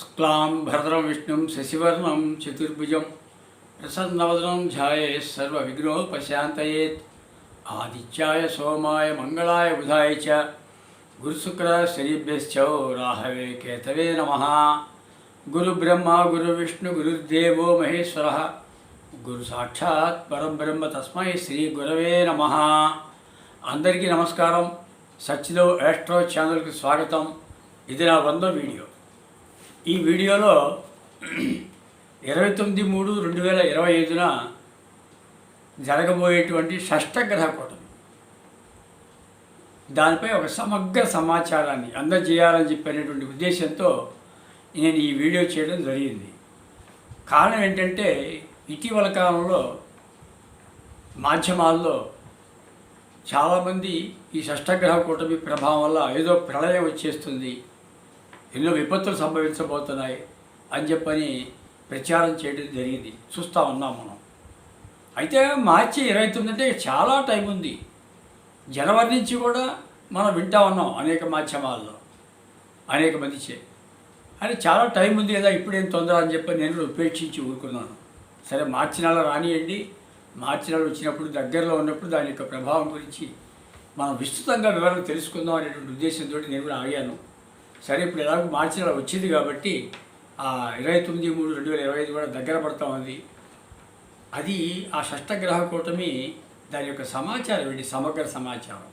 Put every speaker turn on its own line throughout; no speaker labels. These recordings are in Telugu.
శుక్లాం భరతరం విష్ణుం శశివర్ణం చతుర్భుజం ప్రసన్నవదనం ధ్యాయే సర్వ విఘ్నోపశాంతయేత్ ఆదిత్యాయ సోమాయ మంగళాయ బుధాయ చ గురుశుక్ర శనిభ్యశ్చో రాహవే కేతవే నమ గురు బ్రహ్మ గురు విష్ణు గురుర్దేవో మహేశ్వర గురు సాక్షాత్ పరబ్రహ్మ తస్మై శ్రీ గురవే నమ అందరికీ నమస్కారం సచ్చిలో యాస్ట్రో ఛానల్కి స్వాగతం ఇది నా వందో వీడియో ఈ వీడియోలో ఇరవై తొమ్మిది మూడు రెండు వేల ఇరవై ఐదున జరగబోయేటువంటి షష్టగ్రహ కూటమి దానిపై ఒక సమగ్ర సమాచారాన్ని అందజేయాలని చెప్పినటువంటి ఉద్దేశంతో నేను ఈ వీడియో చేయడం జరిగింది కారణం ఏంటంటే ఇటీవల కాలంలో మాధ్యమాల్లో చాలామంది ఈ షష్టగ్రహ కూటమి ప్రభావం వల్ల ఏదో ప్రళయం వచ్చేస్తుంది ఎన్నో విపత్తులు సంభవించబోతున్నాయి అని చెప్పని ప్రచారం చేయడం జరిగింది చూస్తూ ఉన్నాం మనం అయితే మార్చి ఇరవై తొమ్మిది అంటే చాలా టైం ఉంది జనవరి నుంచి కూడా మనం వింటా ఉన్నాం అనేక మాధ్యమాల్లో అనేక మంది చే అని చాలా టైం ఉంది కదా ఇప్పుడేం తొందర అని చెప్పి నేను ఉపేక్షించి ఊరుకున్నాను సరే మార్చి నెల రానియండి మార్చి నెల వచ్చినప్పుడు దగ్గరలో ఉన్నప్పుడు దాని యొక్క ప్రభావం గురించి మనం విస్తృతంగా వివరణ తెలుసుకుందాం అనేటువంటి ఉద్దేశంతో నేను కూడా ఆగాను సరే ఇప్పుడు ఎలాగో మార్చి నెల వచ్చింది కాబట్టి ఇరవై తొమ్మిది మూడు రెండు వేల ఇరవై ఐదు కూడా దగ్గర పడతా ఉంది అది ఆ షష్టగ్రహ కూటమి దాని యొక్క సమాచారం ఏంటి సమగ్ర సమాచారం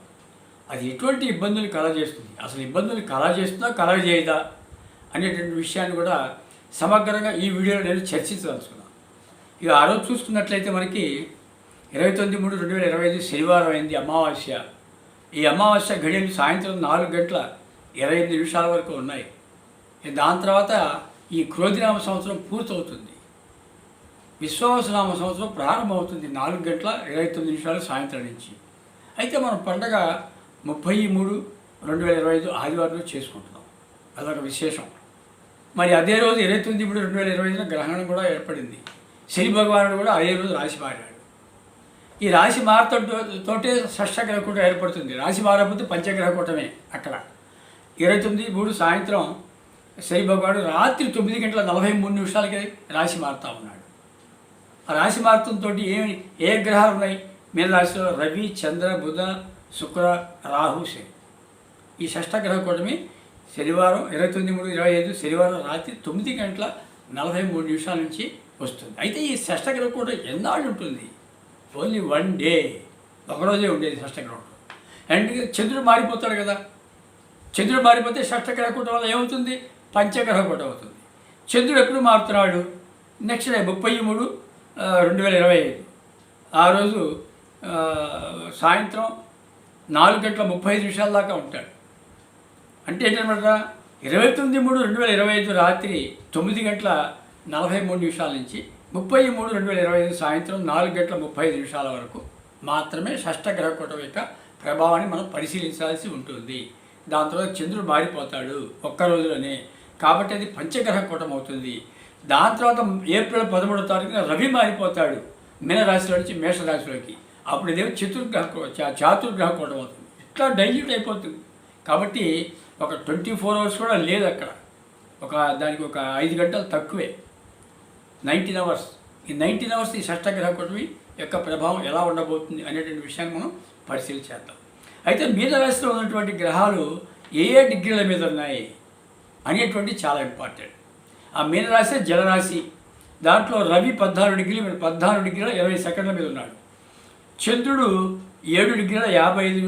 అది ఎటువంటి ఇబ్బందులు చేస్తుంది అసలు ఇబ్బందులు చేస్తుందా కలగజేస్తుందా చేయదా అనేటువంటి విషయాన్ని కూడా సమగ్రంగా ఈ వీడియోలో నేను చర్చించదలుచుకున్నాను ఇక ఆ రోజు చూసుకున్నట్లయితే మనకి ఇరవై తొమ్మిది మూడు రెండు వేల ఇరవై ఐదు శనివారం అయింది అమావాస్య ఈ అమావాస్య గడియలు సాయంత్రం నాలుగు గంటల ఇరవై నిమిషాల వరకు ఉన్నాయి దాని తర్వాత ఈ క్రోధినామ సంవత్సరం పూర్తవుతుంది విశ్వాసనామ సంవత్సరం ప్రారంభమవుతుంది నాలుగు గంటల ఇరవై తొమ్మిది నిమిషాలు సాయంత్రం నుంచి అయితే మనం పండగ ముప్పై మూడు రెండు వేల ఇరవై ఐదు ఆదివారం చేసుకుంటున్నాం అదొక విశేషం మరి అదే రోజు ఇరవై తొమ్మిది ఇప్పుడు రెండు వేల ఇరవై ఐదున గ్రహణం కూడా ఏర్పడింది శని భగవానుడు కూడా అదే రోజు రాశి మారాడు ఈ రాశి మారతో తోటే షష్టగ్రహ కూటం ఏర్పడుతుంది రాశి మారకపోతే పంచగ్రహ కూటమే అక్కడ ఇరవై తొమ్మిది మూడు సాయంత్రం శని రాత్రి తొమ్మిది గంటల నలభై మూడు నిమిషాలకి రాశి మారుతూ ఉన్నాడు ఆ రాశి మారుతంతో ఏమి ఏ గ్రహాలు ఉన్నాయి మీన రాశిలో రవి చంద్ర బుధ శుక్ర రాహు శని ఈ గ్రహ కూటమి శనివారం ఇరవై తొమ్మిది మూడు ఇరవై ఐదు శనివారం రాత్రి తొమ్మిది గంటల నలభై మూడు నిమిషాల నుంచి వస్తుంది అయితే ఈ షష్టగ్రహం కూడా ఎన్నాళ్ళు ఉంటుంది ఓన్లీ వన్ డే ఒకరోజే ఉండేది గ్రహం అండ్ చంద్రుడు మారిపోతాడు కదా చంద్రుడు మారిపోతే షష్టగ్రహ కూటం వల్ల ఏమవుతుంది పంచగ్రహ కూటం అవుతుంది చంద్రుడు ఎప్పుడు మారుతున్నాడు నెక్స్ట్ డే ముప్పై మూడు రెండు వేల ఇరవై ఐదు ఆ రోజు సాయంత్రం నాలుగు గంటల ముప్పై ఐదు నిమిషాల దాకా ఉంటాడు అంటే ఏంటంటే ఇరవై తొమ్మిది మూడు రెండు వేల ఇరవై ఐదు రాత్రి తొమ్మిది గంటల నలభై మూడు నిమిషాల నుంచి ముప్పై మూడు రెండు వేల ఇరవై ఐదు సాయంత్రం నాలుగు గంటల ముప్పై ఐదు నిమిషాల వరకు మాత్రమే గ్రహ కూటం యొక్క ప్రభావాన్ని మనం పరిశీలించాల్సి ఉంటుంది దాని తర్వాత చంద్రుడు మారిపోతాడు ఒక్క రోజులోనే కాబట్టి అది పంచగ్రహ కూటం అవుతుంది దాని తర్వాత ఏప్రిల్ పదమూడవ తారీఖున రవి మారిపోతాడు మీనరాశిలో నుంచి మేషరాశిలోకి అప్పుడు ఇదేమో చతుర్గ్రహ చాతుర్గ్రహ కూటం అవుతుంది ఇట్లా డైల్యూట్ అయిపోతుంది కాబట్టి ఒక ట్వంటీ ఫోర్ అవర్స్ కూడా లేదు అక్కడ ఒక దానికి ఒక ఐదు గంటలు తక్కువే నైన్టీన్ అవర్స్ ఈ నైన్టీన్ అవర్స్ ఈ షష్టగ్రహ కూటమి యొక్క ప్రభావం ఎలా ఉండబోతుంది అనేటువంటి విషయాన్ని మనం పరిశీలించేద్దాం అయితే మీనరాశిలో ఉన్నటువంటి గ్రహాలు ఏ ఏ డిగ్రీల మీద ఉన్నాయి అనేటువంటి చాలా ఇంపార్టెంట్ ఆ మీనరాశి జలరాశి దాంట్లో రవి పద్నాలుగు డిగ్రీల పద్నాలుగు డిగ్రీల ఇరవై సెకండ్ల మీద ఉన్నాడు చంద్రుడు ఏడు డిగ్రీల యాభై ఐదు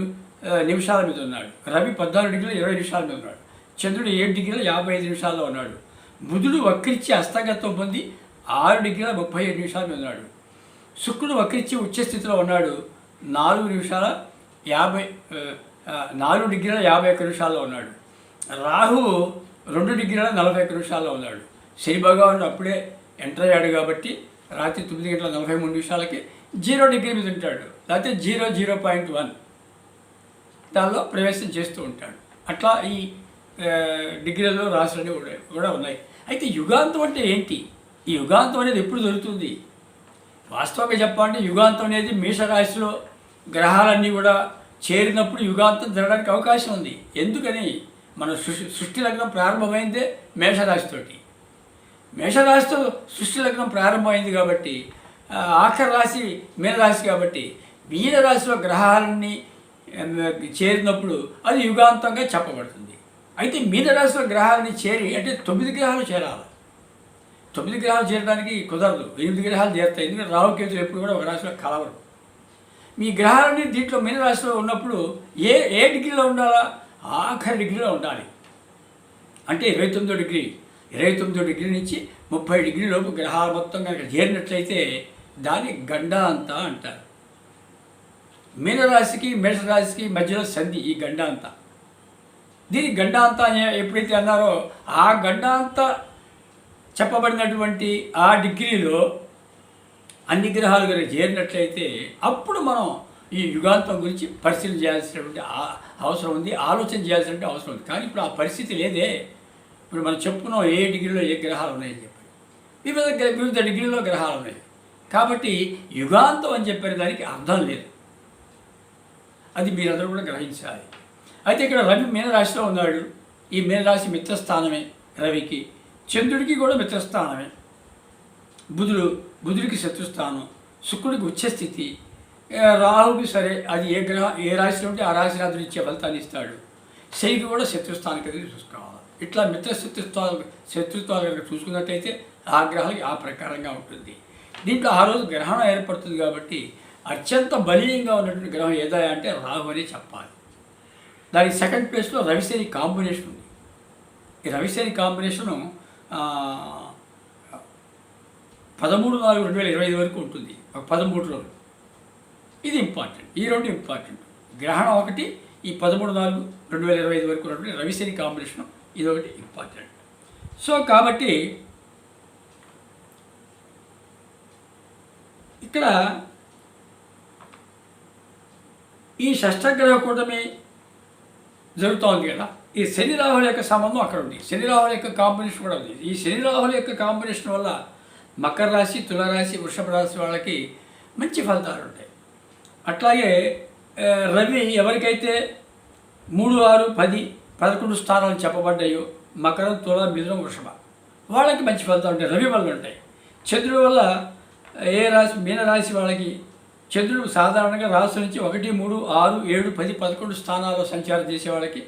నిమిషాల మీద ఉన్నాడు రవి పద్నాలుగు డిగ్రీల ఇరవై నిమిషాల మీద ఉన్నాడు చంద్రుడు ఏడు డిగ్రీల యాభై ఐదు నిమిషాల్లో ఉన్నాడు బుధుడు వక్రిచ్చి అస్తగతం పొంది ఆరు డిగ్రీల ముప్పై ఏడు నిమిషాల మీద ఉన్నాడు శుక్రుడు వక్రిచ్చి ఉచ్చస్థితిలో ఉన్నాడు నాలుగు నిమిషాల యాభై నాలుగు డిగ్రీల యాభై ఒక్క నిమిషాల్లో ఉన్నాడు రాహు రెండు డిగ్రీల నలభై ఒక్క నిమిషాల్లో ఉన్నాడు శని భగవానుడు అప్పుడే ఎంటర్ అయ్యాడు కాబట్టి రాత్రి తొమ్మిది గంటల నలభై మూడు నిమిషాలకి జీరో డిగ్రీ మీద ఉంటాడు లేకపోతే జీరో జీరో పాయింట్ వన్ దానిలో ప్రవేశం చేస్తూ ఉంటాడు అట్లా ఈ డిగ్రీలో రాసులని కూడా ఉన్నాయి అయితే యుగాంతం అంటే ఏంటి ఈ యుగాంతం అనేది ఎప్పుడు దొరుకుతుంది వాస్తవంగా చెప్పాలంటే యుగాంతం అనేది మేషరాశిలో గ్రహాలన్నీ కూడా చేరినప్పుడు యుగాంతం జరగడానికి అవకాశం ఉంది ఎందుకని మన సృష్టి సృష్టి లగ్నం ప్రారంభమైందే మేషరాశితోటి మేషరాశితో సృష్టి లగ్నం ప్రారంభమైంది కాబట్టి ఆఖరి రాశి మీనరాశి కాబట్టి మీనరాశిలో గ్రహాలన్నీ చేరినప్పుడు అది యుగాంతంగా చెప్పబడుతుంది అయితే మీనరాశిలో గ్రహాలని చేరి అంటే తొమ్మిది గ్రహాలు చేరాలి తొమ్మిది గ్రహాలు చేరడానికి కుదరదు ఎనిమిది గ్రహాలు చేరుతాయి ఎందుకంటే రాహుకేతు ఎప్పుడు కూడా ఒక రాశిలో కలవరు మీ గ్రహాలన్నీ దీంట్లో మీనరాశిలో ఉన్నప్పుడు ఏ ఏ డిగ్రీలో ఉండాలా ఆఖరి డిగ్రీలో ఉండాలి అంటే ఇరవై తొమ్మిదో డిగ్రీ ఇరవై తొమ్మిదో డిగ్రీ నుంచి ముప్పై డిగ్రీ లోపు గ్రహాల మొత్తం కనుక చేరినట్లయితే దాన్ని గండ అంతా అంటారు మీనరాశికి మేషరాశికి మధ్యలో సంధి ఈ గండ అంతా దీని గండ అంతా ఎప్పుడైతే అన్నారో ఆ గండ అంతా చెప్పబడినటువంటి ఆ డిగ్రీలో అన్ని గ్రహాలు కనుక చేరినట్లయితే అప్పుడు మనం ఈ యుగాంతం గురించి పరిశీలన చేయాల్సినటువంటి అవసరం ఉంది ఆలోచన చేయాల్సినటువంటి అవసరం ఉంది కానీ ఇప్పుడు ఆ పరిస్థితి లేదే ఇప్పుడు మనం చెప్పుకున్నాం ఏ డిగ్రీలో ఏ గ్రహాలు ఉన్నాయని చెప్పి వివిధ వివిధ డిగ్రీలో గ్రహాలు ఉన్నాయి కాబట్టి యుగాంతం అని చెప్పిన దానికి అర్థం లేదు అది మీరందరూ కూడా గ్రహించాలి అయితే ఇక్కడ రవి మీనరాశిలో ఉన్నాడు ఈ మీనరాశి మిత్రస్థానమే రవికి చంద్రుడికి కూడా మిత్రస్థానమే బుధుడు బుధుడికి శత్రుస్థానం శుక్రుడికి ఉచ్చస్థితి రాహుకి సరే అది ఏ గ్రహ ఏ రాశిలో ఉంటే ఆ రాశి రాత్రులు ఇచ్చే ఫలితాన్ని ఇస్తాడు శైలి కూడా శత్రుస్థానం కదా చూసుకోవాలి ఇట్లా మిత్ర శత్రుత్వాలు శత్రుత్వాలు కనుక చూసుకున్నట్టయితే ఆ గ్రహాలకి ఆ ప్రకారంగా ఉంటుంది దీంట్లో ఆ రోజు గ్రహణం ఏర్పడుతుంది కాబట్టి అత్యంత బలీయంగా ఉన్నటువంటి గ్రహం ఏదా అంటే రాహు అనే చెప్పాలి దానికి సెకండ్ ప్లేస్లో రవిశని కాంబినేషన్ ఉంది ఈ రవిశని కాంబినేషను పదమూడు నాలుగు రెండు వేల ఇరవై ఐదు వరకు ఉంటుంది ఒక పదమూడు రోజులు ఇది ఇంపార్టెంట్ ఈ రెండు ఇంపార్టెంట్ గ్రహణం ఒకటి ఈ పదమూడు నాలుగు రెండు వేల ఇరవై ఐదు వరకు ఉన్నటువంటి రవిశని కాంబినేషన్ ఇది ఒకటి ఇంపార్టెంట్ సో కాబట్టి ఇక్కడ ఈ షష్టగ్రహ కూటమి జరుగుతోంది కదా ఈ శని రాహుల యొక్క సంబంధం అక్కడ ఉంది శని రాహుల యొక్క కాంబినేషన్ కూడా ఉంది ఈ శని రాహుల యొక్క కాంబినేషన్ వల్ల మకర రాశి తులరాశి వృషభ రాశి వాళ్ళకి మంచి ఫలితాలు ఉంటాయి అట్లాగే రవి ఎవరికైతే మూడు ఆరు పది పదకొండు స్థానాలు చెప్పబడ్డాయో మకరం తుల మిథునం వృషభ వాళ్ళకి మంచి ఫలితాలు ఉంటాయి రవి వల్ల ఉంటాయి చంద్రుడి వల్ల ఏ రాశి మీనరాశి వాళ్ళకి చంద్రుడు సాధారణంగా రాశి నుంచి ఒకటి మూడు ఆరు ఏడు పది పదకొండు స్థానాల్లో సంచారం చేసే వాళ్ళకి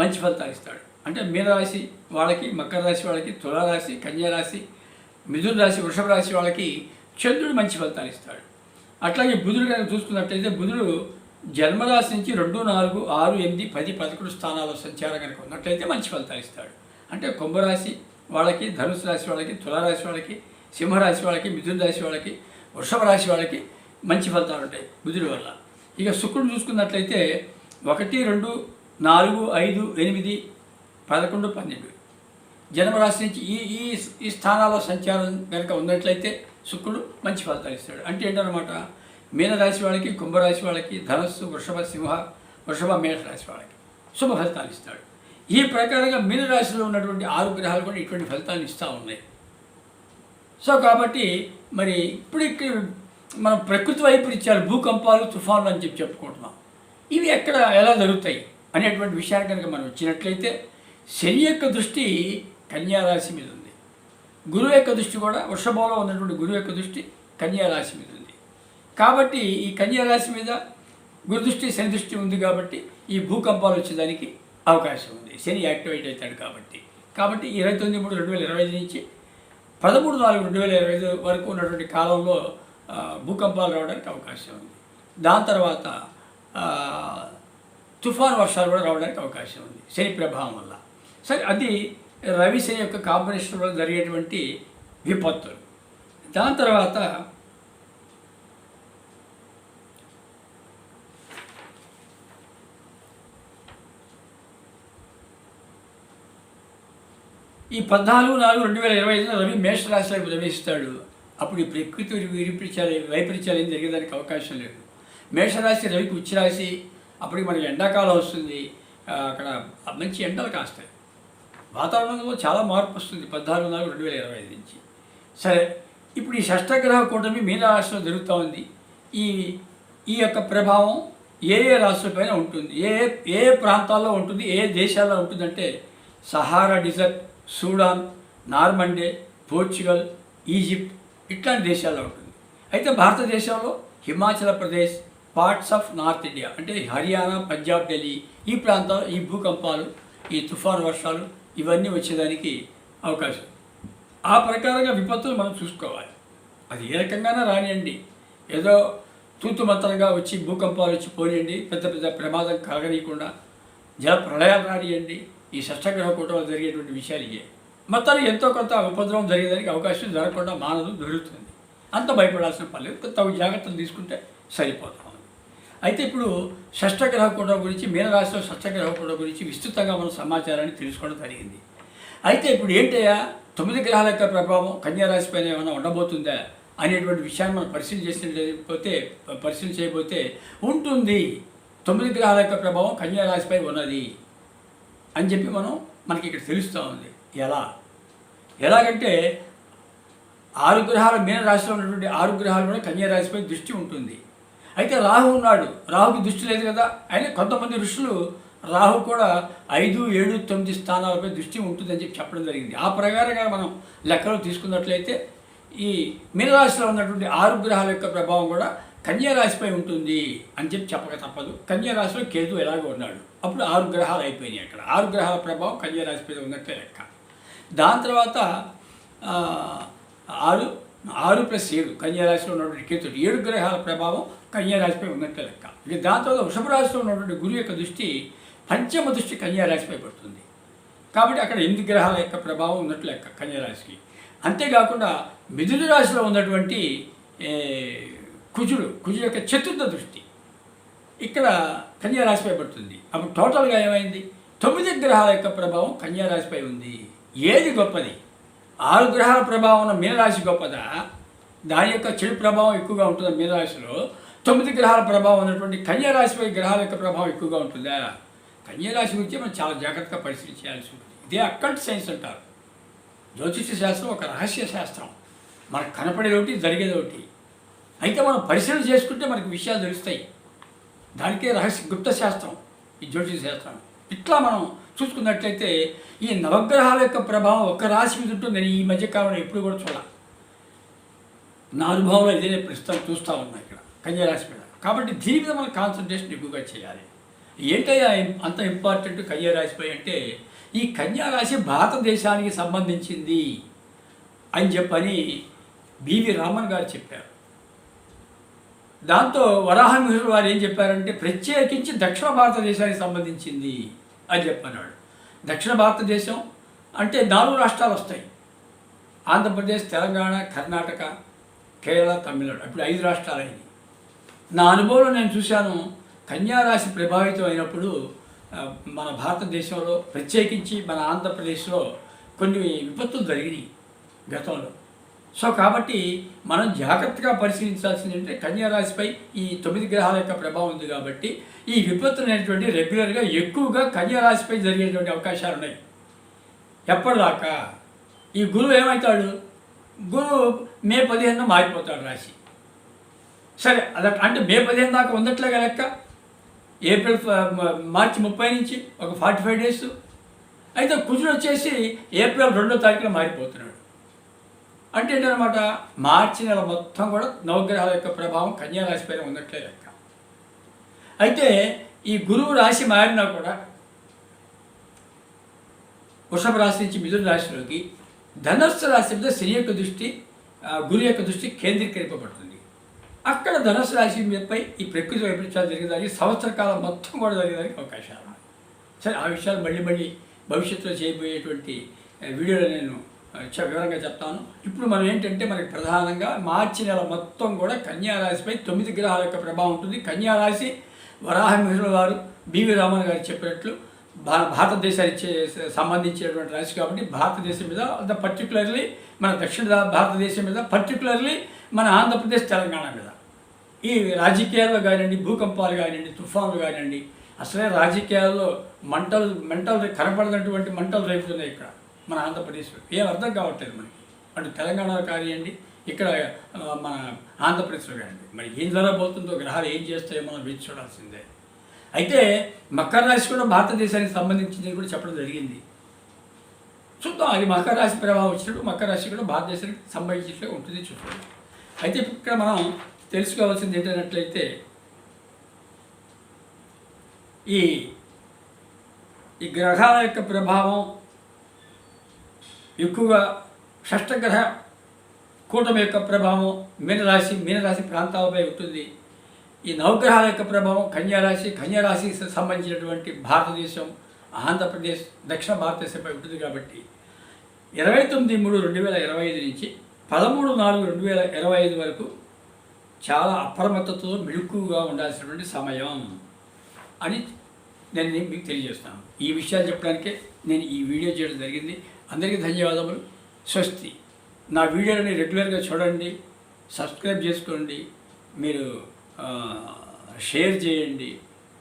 మంచి ఫలితాలు ఇస్తాడు అంటే మీనరాశి వాళ్ళకి మకర రాశి వాళ్ళకి తులారాశి కన్యారాశి మిథున రాశి వృషభ రాశి వాళ్ళకి చంద్రుడు మంచి ఫలితాన్ని ఇస్తాడు అట్లాగే బుధుడు కనుక చూసుకున్నట్లయితే బుధుడు జన్మరాశి నుంచి రెండు నాలుగు ఆరు ఎనిమిది పది పదకొండు స్థానాల సంచారం కనుక ఉన్నట్లయితే మంచి ఫలితాలు ఇస్తాడు అంటే కుంభరాశి వాళ్ళకి ధనుసు రాశి వాళ్ళకి తులారాశి వాళ్ళకి సింహరాశి వాళ్ళకి మిథున రాశి వాళ్ళకి వృషభ రాశి వాళ్ళకి మంచి ఫలితాలు ఉంటాయి బుధుడి వల్ల ఇక శుక్రుడు చూసుకున్నట్లయితే ఒకటి రెండు నాలుగు ఐదు ఎనిమిది పదకొండు పన్నెండు జన్మరాశి నుంచి ఈ ఈ ఈ స్థానాల్లో సంచారం కనుక ఉన్నట్లయితే శుక్రుడు మంచి ఫలితాలు ఇస్తాడు అంటే ఏంటనమాట మీనరాశి వాళ్ళకి కుంభరాశి వాళ్ళకి ధనస్సు వృషభ సింహ వృషభ మేషరాశి వాళ్ళకి శుభ ఫలితాలు ఇస్తాడు ఈ ప్రకారంగా మీనరాశిలో ఉన్నటువంటి ఆరు గ్రహాలు కూడా ఇటువంటి ఫలితాలు ఇస్తూ ఉన్నాయి సో కాబట్టి మరి ఇప్పుడు మనం ప్రకృతి వైపు ఇచ్చారు భూకంపాలు తుఫాన్లు అని చెప్పి చెప్పుకుంటున్నాం ఇవి ఎక్కడ ఎలా జరుగుతాయి అనేటువంటి విషయాన్ని కనుక మనం వచ్చినట్లయితే శని యొక్క దృష్టి కన్యారాశి మీద ఉంది గురువు యొక్క దృష్టి కూడా వృషభంలో ఉన్నటువంటి గురువు యొక్క దృష్టి కన్యారాశి మీద ఉంది కాబట్టి ఈ కన్యారాశి మీద గురుదృష్టి శని దృష్టి ఉంది కాబట్టి ఈ భూకంపాలు వచ్చేదానికి అవకాశం ఉంది శని యాక్టివేట్ అవుతాడు కాబట్టి కాబట్టి ఇరవై తొమ్మిది మూడు రెండు వేల ఇరవై ఐదు నుంచి పదమూడు నాలుగు రెండు వేల ఇరవై ఐదు వరకు ఉన్నటువంటి కాలంలో భూకంపాలు రావడానికి అవకాశం ఉంది దాని తర్వాత తుఫాన్ వర్షాలు కూడా రావడానికి అవకాశం ఉంది శని ప్రభావం వల్ల సరే అది రవిశని యొక్క కాంబినేషన్ వల్ల జరిగేటువంటి విపత్తులు దాని తర్వాత ఈ పద్నాలుగు నాలుగు రెండు వేల ఇరవై ఐదులో రవి మేషరాశిలోకి ప్రవేశిస్తాడు అప్పుడు ఈ ప్రకృతి విరిపించాలి వైపరీత్యాలు ఏం జరిగేదానికి అవకాశం లేదు మేషరాశి రవికి ఉచ్చరాశి అప్పటికి మనకి ఎండాకాలం వస్తుంది అక్కడ మంచి ఎండలు కాస్తాయి వాతావరణంలో చాలా మార్పు వస్తుంది పద్నాలుగు నాలుగు రెండు వేల ఇరవై ఐదు నుంచి సరే ఇప్పుడు ఈ షష్టగ్రహ కూటమి మీనరాశిలో జరుగుతూ ఉంది ఈ ఈ యొక్క ప్రభావం ఏ ఏ రాష్ట్రపైన ఉంటుంది ఏ ఏ ప్రాంతాల్లో ఉంటుంది ఏ దేశాల్లో ఉంటుందంటే Sahara desert Sudan Normandy Portugal Egypt ఇట్లాంటి దేశాల్లో ఉంటుంది అయితే భారతదేశంలో Himachal Pradesh parts of north India అంటే హర్యానా పంజాబ్ ఢిల్లీ ఈ ప్రాంతాల్లో ఈ భూకంపాలు ఈ తుఫాను వర్షాలు ఇవన్నీ వచ్చేదానికి అవకాశం ఆ ప్రకారంగా విపత్తులు మనం చూసుకోవాలి అది ఏ రకంగానే రానియండి ఏదో తూతు వచ్చి భూకంపాలు వచ్చి పోనియండి పెద్ద పెద్ద ప్రమాదం కలగనీయకుండా జల ప్రళయాలు రానియండి ఈ షష్టగ్రహ కూటంలో జరిగేటువంటి విషయాలు ఇవే మొత్తాలు ఎంతో కొంత ఉపద్రవం జరిగేదానికి అవకాశం జరగకుండా మానదు దొరుకుతుంది అంత భయపడాల్సిన పర్లేదు కొంత జాగ్రత్తలు తీసుకుంటే సరిపోతాం అయితే ఇప్పుడు గ్రహ కూట గురించి మీనరాశిలో గ్రహ కూట గురించి విస్తృతంగా మనం సమాచారాన్ని తెలుసుకోవడం జరిగింది అయితే ఇప్పుడు ఏంటయ్యా తొమ్మిది గ్రహాల యొక్క ప్రభావం కన్యారాశి పైన ఏమైనా ఉండబోతుందా అనేటువంటి విషయాన్ని మనం పరిశీలన చేసినట్లయితే పరిశీలన చేయబోతే ఉంటుంది తొమ్మిది గ్రహాల యొక్క ప్రభావం కన్యారాశిపై ఉన్నది అని చెప్పి మనం మనకి ఇక్కడ తెలుస్తూ ఉంది ఎలా ఎలాగంటే ఆరు గ్రహాలు మీనరాశిలో ఉన్నటువంటి ఆరు గ్రహాలు కూడా కన్యారాశిపై దృష్టి ఉంటుంది అయితే రాహు ఉన్నాడు రాహుకి దృష్టి లేదు కదా అయితే కొంతమంది ఋషులు రాహు కూడా ఐదు ఏడు తొమ్మిది స్థానాలపై దృష్టి ఉంటుందని చెప్పి చెప్పడం జరిగింది ఆ ప్రకారంగా మనం లెక్కలు తీసుకున్నట్లయితే ఈ మీనరాశిలో ఉన్నటువంటి ఆరు గ్రహాల యొక్క ప్రభావం కూడా కన్యారాశిపై ఉంటుంది అని చెప్పి చెప్పక తప్పదు కన్యారాశిలో కేతు ఎలాగో ఉన్నాడు అప్పుడు ఆరు గ్రహాలు అయిపోయినాయి అక్కడ ఆరు గ్రహాల ప్రభావం కన్యారాశిపై ఉన్నట్లే లెక్క దాని తర్వాత ఆరు ఆరు ప్లస్ ఏడు కన్యారాశిలో ఉన్నటువంటి కేతుడు ఏడు గ్రహాల ప్రభావం కన్యారాశిపై ఉన్నట్టు లెక్క ఇక దాంతో రాశిలో ఉన్నటువంటి గురువు యొక్క దృష్టి పంచమ దృష్టి కన్యారాశిపై పడుతుంది కాబట్టి అక్కడ ఎనిమిది గ్రహాల యొక్క ప్రభావం ఉన్నట్టు లెక్క కన్యారాశికి అంతేకాకుండా మిథున రాశిలో ఉన్నటువంటి కుజుడు కుజుడు యొక్క చతుర్థ దృష్టి ఇక్కడ కన్యారాశిపై పడుతుంది అప్పుడు టోటల్గా ఏమైంది తొమ్మిది గ్రహాల యొక్క ప్రభావం కన్యారాశిపై ఉంది ఏది గొప్పది ఆరు గ్రహాల ప్రభావం ఉన్న మీనరాశి గొప్పదా దాని యొక్క చెడు ప్రభావం ఎక్కువగా ఉంటుంది మీనరాశిలో తొమ్మిది గ్రహాల ప్రభావం ఉన్నటువంటి కన్యారాశిపై గ్రహాల యొక్క ప్రభావం ఎక్కువగా ఉంటుందా కన్యారాశి గురించి మనం చాలా జాగ్రత్తగా పరిశీలి చేయాల్సి ఉంటుంది ఇదే అక్కడ సైన్స్ అంటారు జ్యోతిష్య శాస్త్రం ఒక రహస్య శాస్త్రం మనకు జరిగేది ఒకటి అయితే మనం పరిశీలన చేసుకుంటే మనకు విషయాలు తెలుస్తాయి దానికే రహస్య గుప్త శాస్త్రం ఈ జ్యోతిష శాస్త్రం ఇట్లా మనం చూసుకున్నట్లయితే ఈ నవగ్రహాల యొక్క ప్రభావం ఒక రాశి మీద ఉంటుందని ఈ మధ్యకాలంలో ఎప్పుడు కూడా చూడాలి నా అనుభవంలో ఇదే ప్రస్తుతం చూస్తూ ఉన్నాయి కన్యారాశి మీద కాబట్టి దీని మీద మనం కాన్సన్ట్రేషన్ ఎక్కువగా చేయాలి ఏంటయ్యా అంత ఇంపార్టెంట్ కన్యారాశిపై అంటే ఈ కన్యారాశి భారతదేశానికి సంబంధించింది అని చెప్పని బివి రామన్ గారు చెప్పారు దాంతో వరాహమిహులు వారు ఏం చెప్పారంటే ప్రత్యేకించి దక్షిణ భారతదేశానికి సంబంధించింది అని చెప్పన్నాడు దక్షిణ భారతదేశం అంటే నాలుగు రాష్ట్రాలు వస్తాయి ఆంధ్రప్రదేశ్ తెలంగాణ కర్ణాటక కేరళ తమిళనాడు అప్పుడు ఐదు రాష్ట్రాలైంది నా అనుభవంలో నేను చూశాను కన్యారాశి ప్రభావితం అయినప్పుడు మన భారతదేశంలో ప్రత్యేకించి మన ఆంధ్రప్రదేశ్లో కొన్ని విపత్తులు జరిగినాయి గతంలో సో కాబట్టి మనం జాగ్రత్తగా పరిశీలించాల్సింది అంటే కన్యారాశిపై ఈ తొమ్మిది గ్రహాల యొక్క ప్రభావం ఉంది కాబట్టి ఈ విపత్తులు అనేటువంటి రెగ్యులర్గా ఎక్కువగా కన్యారాశిపై జరిగేటువంటి అవకాశాలు ఉన్నాయి ఎప్పటిదాకా ఈ గురువు ఏమవుతాడు గురువు మే పదిహేను మారిపోతాడు రాశి సరే అలా అంటే మే పదిహేను దాకా ఉందట్లాగా లెక్క ఏప్రిల్ మార్చి ముప్పై నుంచి ఒక ఫార్టీ ఫైవ్ డేస్ అయితే కుజుడు వచ్చేసి ఏప్రిల్ రెండో తారీఖులో మారిపోతున్నాడు అంటే ఏంటనమాట మార్చి నెల మొత్తం కూడా నవగ్రహాల యొక్క ప్రభావం రాశి పైన ఉన్నట్లే లెక్క అయితే ఈ గురువు రాశి మారినా కూడా వృషభ రాశి నుంచి మిథున రాశిలోకి ధనస్సు రాశి మీద శని యొక్క దృష్టి గురు యొక్క దృష్టి కేంద్రీకరింపబడుతుంది అక్కడ ధనుసు రాశి మీదపై ఈ ప్రకృతి వైపరీత్యాలు జరిగేదానికి సంవత్సర కాలం మొత్తం కూడా జరిగేదానికి అవకాశాలు ఉన్నాయి సరే ఆ విషయాలు మళ్ళీ మళ్ళీ భవిష్యత్తులో చేయబోయేటువంటి వీడియోలో నేను వివరంగా చెప్తాను ఇప్పుడు మనం ఏంటంటే మనకి ప్రధానంగా మార్చి నెల మొత్తం కూడా కన్యారాశిపై తొమ్మిది గ్రహాల యొక్క ప్రభావం ఉంటుంది కన్యారాశి వరాహమిహుల వారు బివి రామన్ గారు చెప్పినట్లు భారతదేశానికి సంబంధించినటువంటి రాశి కాబట్టి భారతదేశం మీద పర్టికులర్లీ మన దక్షిణ భారతదేశం మీద పర్టికులర్లీ మన ఆంధ్రప్రదేశ్ తెలంగాణ మీద ఈ రాజకీయాల్లో కానివ్వండి భూకంపాలు కానివ్వండి తుఫాన్లు కానివ్వండి అసలే రాజకీయాల్లో మంటలు మంటలు కనపడినటువంటి మంటలు రేపుతున్నాయి ఇక్కడ మన ఆంధ్రప్రదేశ్లో ఏం అర్థం కావట్లేదు మనకి అటు తెలంగాణలో కానివ్వండి ఇక్కడ మన ఆంధ్రప్రదేశ్లో కానివ్వండి మరి ఏం జరగబోతుందో గ్రహాలు ఏం చేస్తాయో మనం వేచి చూడాల్సిందే అయితే మకర రాశి కూడా భారతదేశానికి సంబంధించింది కూడా చెప్పడం జరిగింది చూద్దాం అది మకర రాశి ప్రభావం వచ్చినప్పుడు మకర రాశి కూడా భారతదేశానికి సంబంధించినట్లే ఉంటుంది చూద్దాం అయితే ఇక్కడ మనం తెలుసుకోవాల్సింది ఏంటన్నట్లయితే ఈ ఈ గ్రహాల యొక్క ప్రభావం ఎక్కువగా షష్టగ్రహ కూటమి యొక్క ప్రభావం మీనరాశి మీనరాశి ప్రాంతాలపై ఉంటుంది ఈ నవగ్రహాల యొక్క ప్రభావం కన్యారాశి కన్యారాశికి సంబంధించినటువంటి భారతదేశం ఆంధ్రప్రదేశ్ దక్షిణ భారతదేశంపై ఉంటుంది కాబట్టి ఇరవై తొమ్మిది మూడు రెండు వేల ఇరవై ఐదు నుంచి పదమూడు నాలుగు రెండు వేల ఇరవై ఐదు వరకు చాలా అప్రమత్తతో మెలుకుగా ఉండాల్సినటువంటి సమయం అని నేను మీకు తెలియజేస్తాను ఈ విషయాలు చెప్పడానికే నేను ఈ వీడియో చేయడం జరిగింది అందరికీ ధన్యవాదములు స్వస్తి నా వీడియోలని రెగ్యులర్గా చూడండి సబ్స్క్రైబ్ చేసుకోండి మీరు షేర్ చేయండి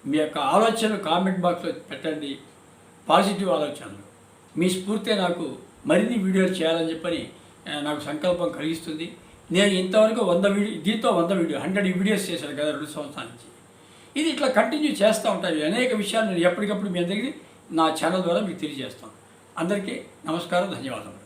మీ యొక్క ఆలోచనలు కామెంట్ బాక్స్లో పెట్టండి పాజిటివ్ ఆలోచనలు మీ స్ఫూర్తే నాకు మరిన్ని వీడియోలు చేయాలని చెప్పని నాకు సంకల్పం కలిగిస్తుంది నేను ఇంతవరకు వంద వీడియో దీంతో వంద వీడియో హండ్రెడ్ వీడియోస్ చేశాను కదా రెండు సంవత్సరాల నుంచి ఇది ఇట్లా కంటిన్యూ చేస్తూ ఉంటాను అనేక విషయాలు నేను ఎప్పటికప్పుడు మీ అందరికీ నా ఛానల్ ద్వారా మీకు తెలియజేస్తాను అందరికీ నమస్కారం ధన్యవాదాలు